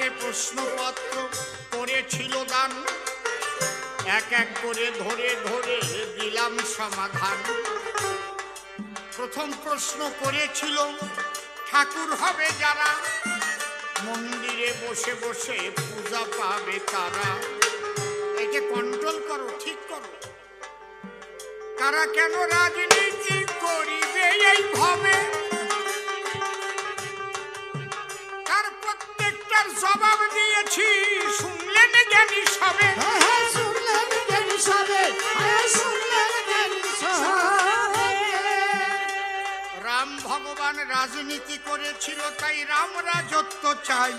থেকে প্রশ্নপত্র করেছিল দান। এক এক করে ধরে ধরে দিলাম সমাধান। প্রথম প্রশ্ন করেছিল, ঠাকুর হবে যারা? মন্দিরে বসে বসে পূজা পাবে তারা? একে কন্ট্রোল করো, ঠিক করো। তারা কেন রাজনীতি করিবে এই ভাবে? প্রত্যেকটার জবাব দিয়েছি। শুনলেন জ্ঞানী সবে হ্যাঁ, হ্যাঁ, শুনলেন জ্ঞানী সবে, শুনলেন জ্ঞানী সবে। রাম ভগবান রাজনীতি করেছিল তাই রাম রাজত্ব চাই।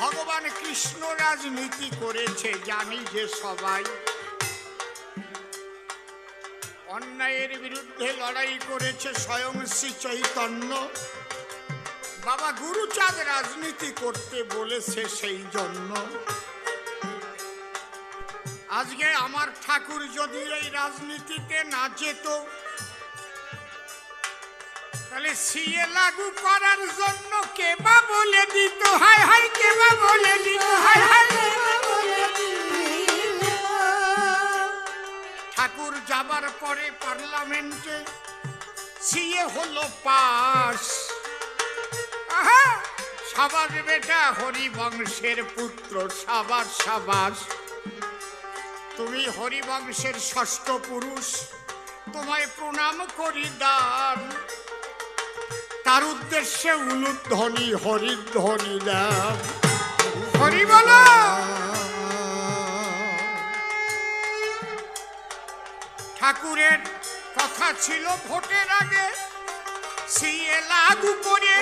ভগবান কৃষ্ণ রাজনীতি করেছে জানি যে সবাই। অন্যায়ের বিরুদ্ধে লড়াই করেছে স্বয়ং শ্রী চৈতন্য। বাবা গুরুচাঁদ রাজনীতি করতে বলেছে সেই জন্য। আজকে আমার ঠাকুর যদি এই রাজনীতিতে না যেত, তাহলে সিএ লাগু করার জন্য কে বা বলে দিত? হরিবংশের পুত্র সাবাস সাবাস তুমি হরিবংশের ষষ্ঠ পুরুষ, তোমায় প্রণাম করি, দান। তার উদ্দেশ্যে উলুধ্বনি, হরিধ্বনি দাম হরি বলো! ঠাকুরের কথা ছিল ভোটের আগে। সিএ লাগু করে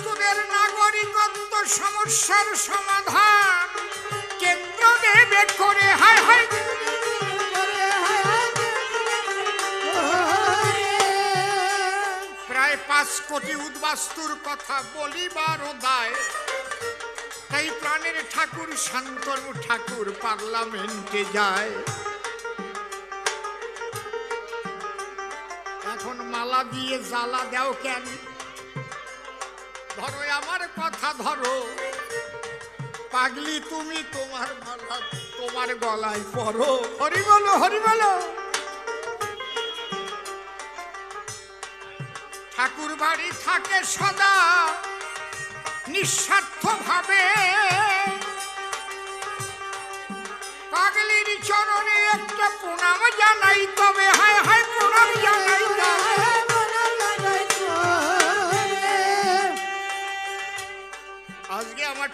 উদ্বাস্তুদের নাগরিকত্ব সমস্যার সমাধান। কেন্দ্র দেবে করে, হায় হায়। প্রায় পাঁচ কোটি উদ্বাস্তুর কথা বলিবার দায়। তাই প্রাণের ঠাকুর, শান্তনু ঠাকুর পার্লামেন্টে যায়। এখন মালা দিয়ে জ্বালা দাও কেন? ধরো আমার কথা ধরো। পাগলি তুমি তোমার মালা তোমার গলায় পরো। হরি বলো হরি বলো। ঠাকুর বাড়ি থাকে সদা নিঃস্বার্থ ভাবে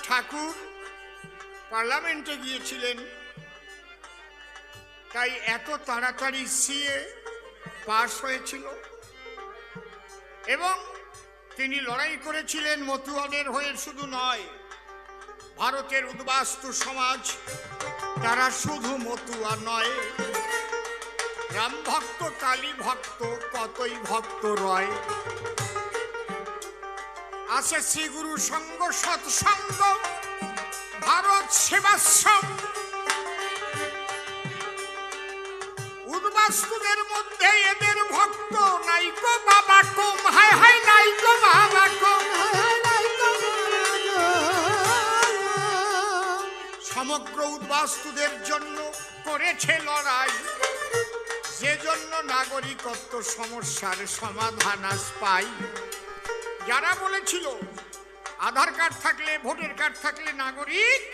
ঠাকুর পার্লামেন্টে গিয়েছিলেন। তাই এত তাড়াতাড়ি সিএ পাশ হয়েছিল। এবং তিনি লড়াই করেছিলেন মতুয়াদের হয়ে শুধু নয়, ভারতের উদ্বাস্তু সমাজ, তারা শুধু মতুয়া নয়। রাম ভক্ত কালী ভক্ত কতই ভক্ত রয়। আছে শ্রী গুরু সঙ্গ, সৎসঙ্গ, ভারত সেবাশ্রম। উদ্বাস্তুদের মধ্যে এদের ভক্ত নাইকো বাবা কম, হায় হায় নাইকো বাবা কম। সমগ্র উদ্বাস্তুদের জন্য করেছে লড়াই। যে জন্য নাগরিকত্ব সমস্যার সমাধান আজ পাই। যারা বলেছিল, আধার কার্ড থাকলে, ভোটার কার্ড থাকলে নাগরিক,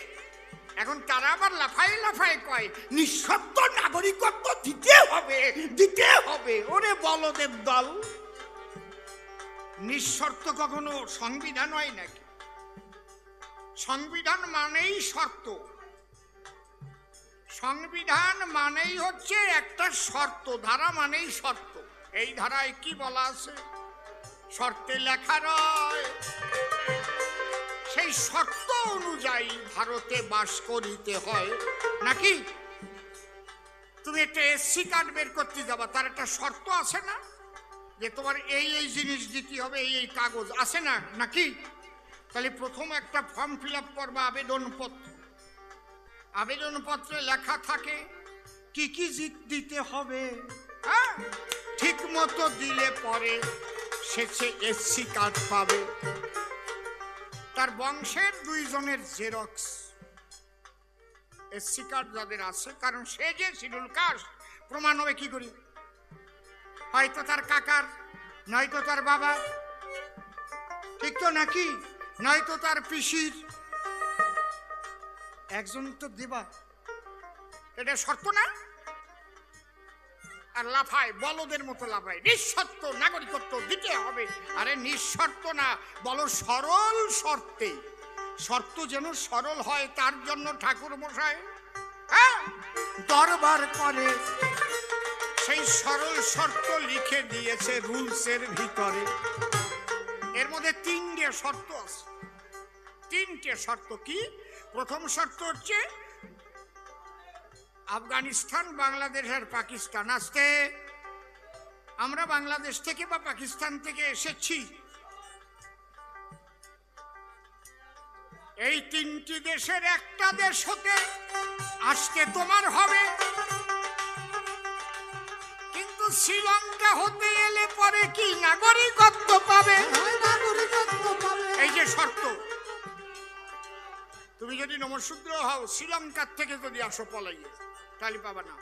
এখন তারা আবার লাফাই লাফাই কয় নিঃশব্দ নাগরিকত্ব দিতে হবে দিতে হবে। ওরে বলদেব দল, নিঃশর্ত কখনো সংবিধান হয় নাকি? সংবিধান মানেই শর্ত। সংবিধান মানেই হচ্ছে একটা শর্ত, ধারা মানেই শর্ত। এই ধারায় কি বলা আছে? শর্তে লেখা রয়। সেই শর্ত অনুযায়ী ভারতে বাস করিতে হয়। নাকি? তুমি একটা এসসি কার্ড বের করতে যাবা, তার একটা শর্ত আছে না? যে তোমার এই এই জিনিস দিতে হবে, এই এই কাগজ আছে না, নাকি? তাহলে প্রথম একটা ফর্ম ফিল আপ করবা আবেদনপত্র। আবেদনপত্রে লেখা থাকে, কি কি দিতে হবে হ্যাঁ? ঠিক মতো দিলে পরে সে এসসি কার্ড পাবে। তার বংশের দুইজনের জেরক্স। এসসি কার্ড যাদের আছে, কারণ সে যে শিডিউল কাস্ট, প্রমাণ হবে কি করি? হয়তো তার কাকার, নয়তো তার বাবা। ঠিক তো নাকি? নয়তো তার পিসির। একজন তো দেবা। এটা শর্ত না? আর লাফায় বলদের মতো লাফায়। নিঃশর্ত নাগরিকত্ব দিতে হবে। আরে নিঃশর্ত না, বলো সরল শর্তে। শর্ত যেন সরল হয়, তার জন্য ঠাকুর মশাই হ্যাঁ? দরবার করে। সেই সরল শর্ত লিখে দিয়েছে রুলসের ভিতরে। এর মধ্যে তিনটে শর্ত আছে। তিনটে শর্ত কি? প্রথম শর্ত হচ্ছে আফগানিস্তান বাংলাদেশ আর পাকিস্তান। আজকে আমরা বাংলাদেশ থেকে বা পাকিস্তান থেকে এসেছি। এই তিনটি দেশের একটা দেশ হতে আজকে তোমার হবে। কিন্তু শ্রীলঙ্কা হতে এলে পরে কি নাগরিকত্ব পাবে? হয় এই যে শর্ত। তুমি যদি নমশূদ্র হও শ্রীলঙ্কার থেকে যদি আসো পলাইয়ে। তাহলে পাবা না।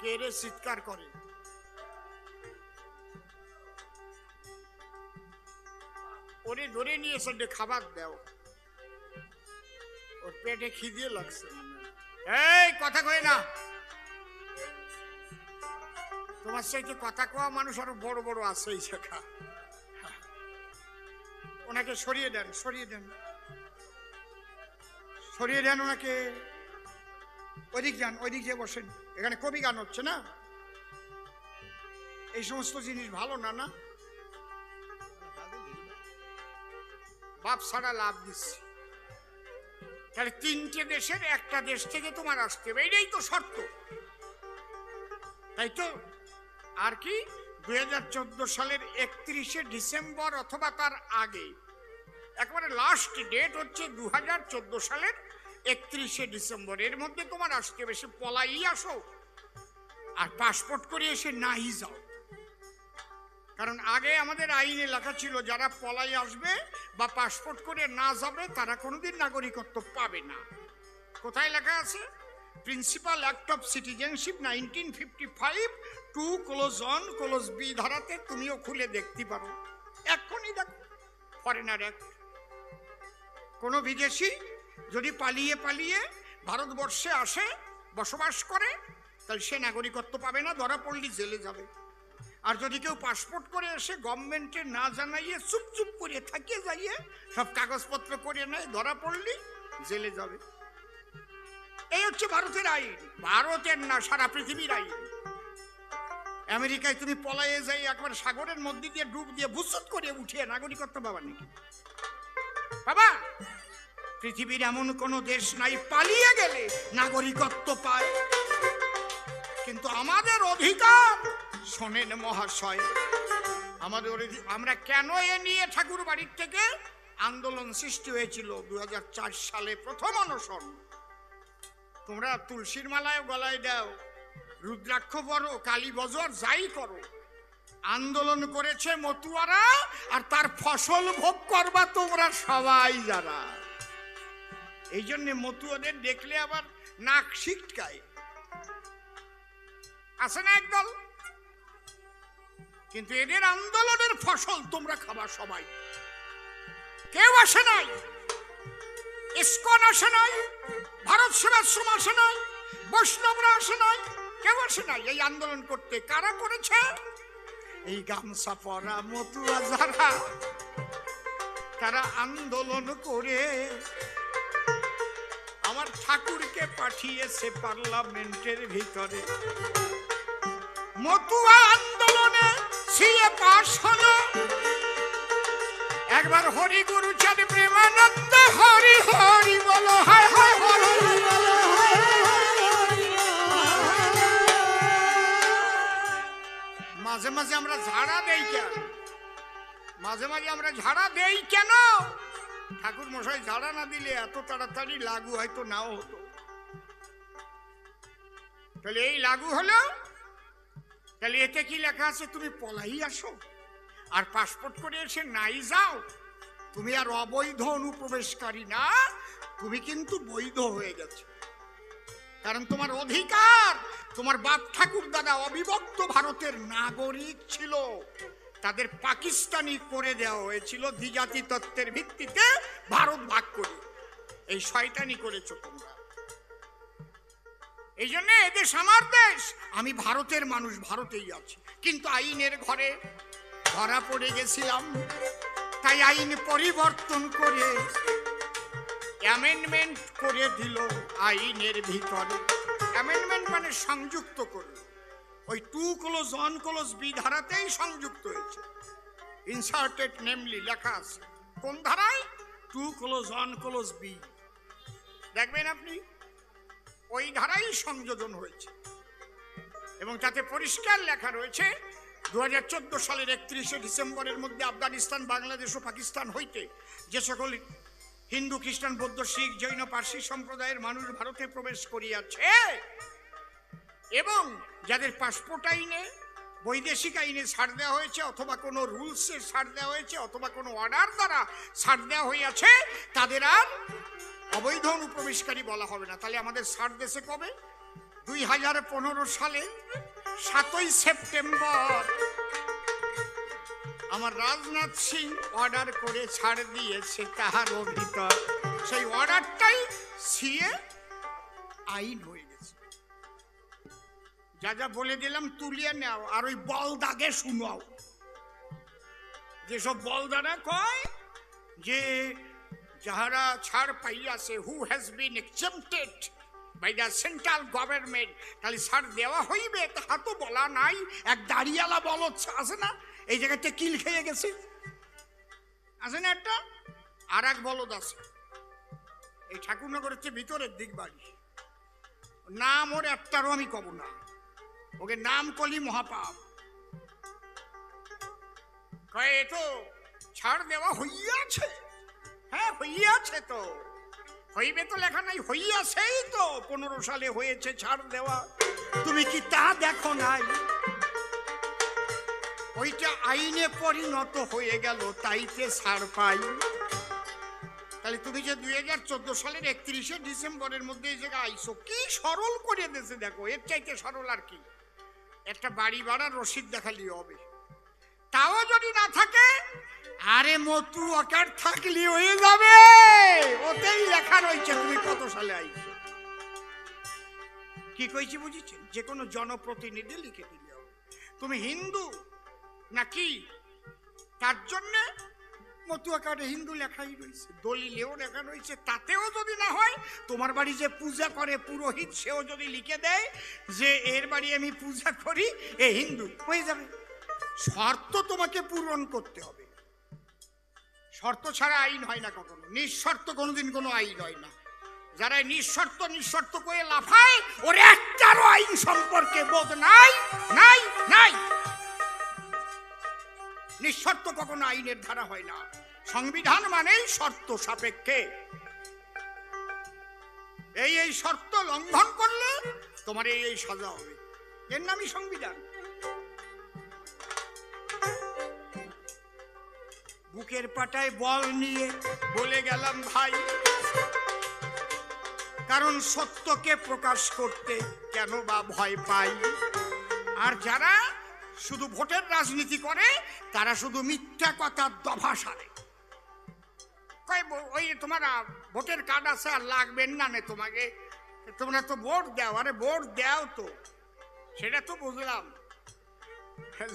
কে রে চিৎকার করে? ওরে ধরে নিয়ে এসে খাবার দাও। ওর পেটে খিদে লাগছে। এই, কথা কয় না। তোমার সাথে কথা কোয়া মানুষ আরও বড় বড় আছে এই শেখা ওনাকে সরিয়ে দেন সরিয়ে দেন। সরিয়ে দেন ওনাকে। ওইদিক যান, ওইদিক যে বসেন। এখানে কবি গান হচ্ছে না? এই সমস্ত জিনিস ভালো না না? বাপ ছাড়া লাভ দিচ্ছে। তাহলে তিনটে দেশের একটা দেশ থেকে তোমার আসতে হবে, এটাই তো শর্ত। তাই তো? আর কি? দুই হাজার চোদ্দ সালের একত্রিশে ডিসেম্বর অথবা তার আগে। একবারে লাস্ট ডেট হচ্ছে দু হাজার চোদ্দ সালের একত্রিশে ডিসেম্বর এর মধ্যে তোমার আসতে বেশি পলাই আসো। আর পাসপোর্ট করে এসে নাই যাও। কারণ আগে আমাদের আইনে লেখা ছিল, যারা পলাই আসবে বা পাসপোর্ট করে না যাবে, তারা কোনোদিন নাগরিকত্ব পাবে না। কোথায় লেখা আছে? Principal act of citizenship nineteen fifty five two clause one clause B ধারাতে তুমিও খুলে দেখতে পারো। এক্ষুনি দেখো ফরেনার অ্যাক্ট কোনো বিদেশি যদি পালিয়ে পালিয়ে ভারতবর্ষে আসে, বসবাস করে, তাহলে সে নাগরিকত্ব পাবে না, ধরা পড়লি জেলে যাবে। আর যদি কেউ পাসপোর্ট করে এসে গভর্নমেন্টে না জানাইয়ে, চুপ চুপ করে থাকিয়ে যাইয়ে, সব কাগজপত্র করে নেয়, ধরা পড়লি জেলে যাবে। এই হচ্ছে ভারতের আইন। ভারতের না, সারা পৃথিবীর আইন। আমেরিকায় তুমি পলায়ে যাই, একবার সাগরের মধ্যে দিয়ে ডুব দিয়ে ভুসুত করে উঠিয়ে নাগরিকত্ব পাবা নাকি? বাবা পৃথিবীর এমন কোন দেশ নাই, পালিয়ে গেলে নাগরিকত্ব পায়। কিন্তু আমাদের অধিকার, শোনেন মহাশয়, আমাদের আমরা কেন এ নিয়ে ঠাকুর বাড়ির থেকে আন্দোলন সৃষ্টি হয়েছিল দু হাজার চার সালে প্রথম অনশন? তোমরা তুলসীর মালায় গলায় দাও, রুদ্রাক্ষ পরো, কালী বজর যাই করো। আন্দোলন করেছে মতুয়ারা, আর তার ফসল ভোগ করবা তোমরা সবাই যারা। এই জন্য মতুয়াদের দেখলে আবার নাক ছিটকায়। আছে না একদল? কিন্তু এদের আন্দোলনের ফসল তোমরা খাবার সবাই। কেউ আসে নাই। ইস্কন আসে নাই। ভারত সেবাশ্রম আসে নাই। বৈষ্ণবরা আসে নাই। কেউ আসে নাই এই আন্দোলন করতে। কারা করেছে? এই গামছা পরা মতুয়া যারা, তারা আন্দোলন করে ঠাকুরকে পাঠিয়েছে পার্লামেন্টের ভিতরে। মতুয়া আন্দোলনে সিএ পাশ হলো। একবার হরি গুরু চাঁদ প্রেমানন্দ, হরি হরি বলো, হায় হায়, হরি মাঝে মাঝে আমরা ঝাড়া দেই কেন? মাঝে মাঝে আমরা ঝাড়া দেই কেন? ঠাকুর মশাই ঝাড়া না দিলে এত তাড়াতাড়ি লাগু হয়তো নাও হতো। তাহলে এই লাগু হলো? তাহলে এতে কি লেখা আছে? তুমি পলাই আসো। আর পাসপোর্ট করে এসে নাই যাও। তুমি আর অবৈধ অনুপ্রবেশকারী না, তুমি কিন্তু বৈধ হয়ে গেছো। কারণ তোমার অধিকার, তোমার বাপ ঠাকুর দাদা অবিভক্ত ভারতের নাগরিক ছিল। তাদের পাকিস্তানি করে দেওয়া হয়েছিল দ্বিজাতি তত্ত্বের ভিত্তিতে ভারত ভাগ করে। এই শয়তানি করেছ তোমরা। এই জন্য এদেশ আমার দেশ। আমি ভারতের মানুষ, ভারতেই আছি। কিন্তু আইনের ঘরে ধরা পড়ে গেছিলাম। তাই আইন পরিবর্তন করে অ্যামেন্ডমেন্ট করে দিল আইনের ভিতরে। অ্যামেন্ডমেন্ট মানে সংযুক্ত করল। ওই two clause, one clause B ধারাতেই সংযুক্ত হয়েছে। ইনসার্টেড নেমলি লেখা আছে। কোন ধারায়? Two clause, one clause B. দেখবেন আপনি, ওই ধারাই সংযোজন হয়েছে। এবং তাতে পরিষ্কার লেখা রয়েছে দু হাজার চোদ্দ সালের একত্রিশে ডিসেম্বরের মধ্যে আফগানিস্তান, বাংলাদেশ ও পাকিস্তান হইতে যে সকল হিন্দু, খ্রিস্টান, বৌদ্ধ, শিখ, জৈন, পার্সি সম্প্রদায়ের মানুষ ভারতে প্রবেশ করিয়াছে এবং যাদের পাসপোর্ট আইনে, বৈদেশিক আইনে ছাড় দেওয়া হয়েছে অথবা কোনো রুলসে ছাড় দেওয়া হয়েছে অথবা কোনো অর্ডার দ্বারা ছাড় দেওয়া হইয়াছে, তাদের আর অবৈধ অনুপ্রবেশকারী বলা হবে না। তাহলে আমাদের ছাড় দেশে কবে? দুই হাজার পনেরো সালে, সাতই সেপ্টেম্বর। আমার রাজনাথ সিং অর্ডার করে ছাড় দিয়েছে তাহার ভিতর সেই অর্ডারটাই সিয়ে আইন যা যা বলে দিলাম তুলিয়ে নাও, আর ওই বল বলদাগে শুনাও। যেসব বল বলদারা কয় যে, যাহারা ছাড় পাইয়াছে who has been excepted by the central government তাহলে ছাড় দেওয়া হইবে, তাহা তো বলা নাই। এক দাঁড়িয়ালা বল আছে না, এই জায়গাতে কিল খেয়ে গেছে। আছে না একটা? আর এক বলদ আছে। এই ঠাকুরনগরের চেয়ে ভিতরের দিক বাড়ি। নাম ওর একটারও আমি কব না। ওকে নাম কলি মহাপাপ। তো, ছাড় দেওয়া হইয়াছে। হ্যাঁ হইয়াছে তো। হইবে তো লেখা নাই, হইয়াছেই তো। পনেরো সালে হয়েছে ছাড় দেওয়া। তুমি কি তা দেখো নাই? ওইটা আইনে পরিণত হয়ে গেল, তাইতে ছাড় পাই। তাহলে তুমি যে দুই হাজার চোদ্দ সালের একত্রিশে ডিসেম্বরের মধ্যে এই জায়গায় আইসো, কি সরল করে দিয়েছে দেখো, এর চাইতে সরল আর কি। একটা বাড়ি ভাড়া রসিদ দেখালি হবে। তাও যদি না থাকে, আরে মতু, অকার থাকলি হয়ে যাবে। ওতেই লেখা রয়েছে তুমি কত সালে আইছো। কি কইছি বুঝেছেন যে কোনো জনপ্রতিনিধি লিখে দিলে হবে। তুমি হিন্দু নাকি? তার জন্য মতুয়া কার্ডে হিন্দু লেখাই রয়েছে, দলিলেও লেখা রয়েছে, তাতেও যদি না হয়, তোমার বাড়ি যে পূজা করে পুরোহিত সেও যদি লিখে দেয় যে এর বাড়ি আমি পূজা করি, এ হিন্দু, হয়ে যাবে। শর্ত তোমাকে পূরণ করতে হবে। শর্ত ছাড়া আইন হয় না কখনো, নিঃশর্ত কোনোদিন কোনো আইন হয় না। যারা নিঃশর্ত নিঃশর্ত করে লাফায়, ওর একটারও আইন সম্পর্কে বোধ নাই নাই নাই। নিঃশর্ত কখনো আইনের ধারা হয় না। সংবিধান মানেই শর্ত সাপেক্ষে। এই এই শর্ত লঙ্ঘন করলে তোমার এই এই সাজা হবে। এর নামই সংবিধান। বুকের পাটায় বল নিয়ে বলে গেলাম, ভাই, কারণ সত্যকে প্রকাশ করতে কেন বা ভয় পাই? আর যারা শুধু ভোটের রাজনীতি করে, তারা শুধু মিথ্যা কথার দফা সারে। ওই তোমার ভোটের কার্ড আছে আর লাগবেন না নে তোমাকে। তোমরা তো ভোট দাও, আরে ভোট দাও তো। সেটা তো বুঝলাম।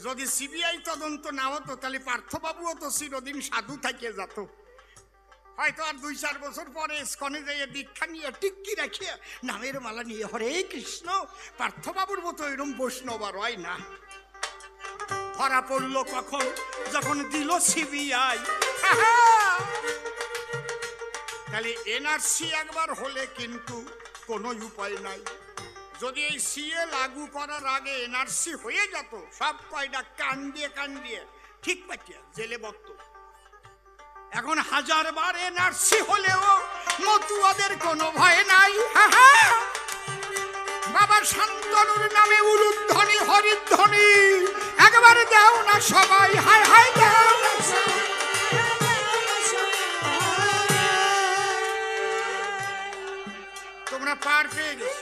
যদি সিবিআই তদন্ত না হতো, তাহলে পার্থবাবুও তো চিরদিন সাধু থাকিয়ে যেত। হয়তো আর দুই চার বছর পরে স্কনে যাইয়ে দীক্ষা নিয়ে টিক্কি রাখিয়ে নামের মালা নিয়ে, হরে কৃষ্ণ, পার্থবাবুর মতো এরম বৈষ্ণব আর হয় না। ধরা পড়ল কখন? যখন দিল সিবিআই তাহলে এনআরসি একবার হলে কিন্তু কোনো উপায় নাই। যদি এই সিএ লাগু করার আগে এনআরসি হয়ে যেত, সব কয়টা কান দিয়ে কান দিয়ে ঠিক পাঠিয়ে জেলে বক্ত এখন হাজার বার এনআরসি হলেও মতুয়াদের কোনো ভয় নাই, হা হা। বাবা শান্তনুর নামে উলুধ্বনি, হরিধ্বনি। একবার দাও না সবাই হাই হাই দাও তোমরা পার পেয়ে গেছ।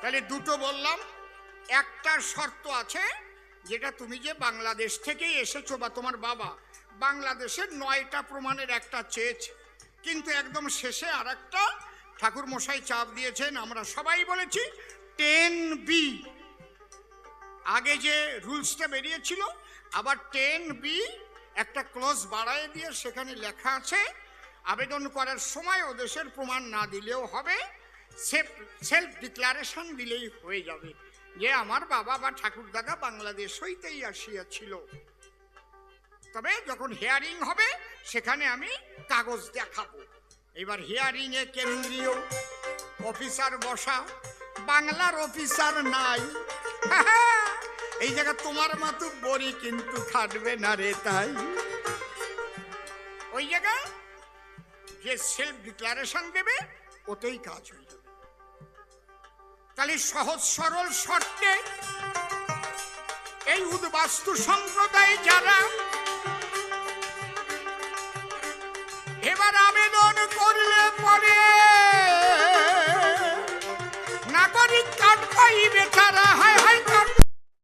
তাহলে দুটো বললাম। একটার শর্ত আছে, যেটা তুমি যে বাংলাদেশ থেকে এসেছ বা তোমার বাবা বাংলাদেশের নয়টা প্রমাণের একটা চেয়েছে। কিন্তু একদম শেষে আর একটা ঠাকুর মশাই চাপ দিয়েছেন, আমরা সবাই বলেছি টেন বি আগে যে রুলসটা বেরিয়েছিল, আবার টেন বি একটা ক্লোজ বাড়ায় দিয়ে সেখানে লেখা আছে, আবেদন করার সময় ও দেশের প্রমাণ না দিলেও হবে, সেফ, সেলফ ডিক্লারেশন দিলেই হয়ে যাবে। যে আমার বাবা বা ঠাকুর দাদা বাংলাদেশ হইতেই আসিয়াছিল। তবে যখন হেয়ারিং হবে, সেখানে আমি কাগজ দেখাবো। এবার হিয়ারিং এ কেন্দ্রীয় অফিসার বসা, বাংলার অফিসার নাই। এই জায়গা তোমার মতো বড়ি কিন্তু খাটবে না রে তাই। ওই জায়গা যে সেলফ ডিক্লারেশন দেবে, ওতেই কাজ হয়ে যাবে। তাহলে সহজ সরল শর্তে এই উদ্বাস্তু সম্প্রদায় যারা এবার আবেদন করলে পরে নাগরিক কার্ড পাইবে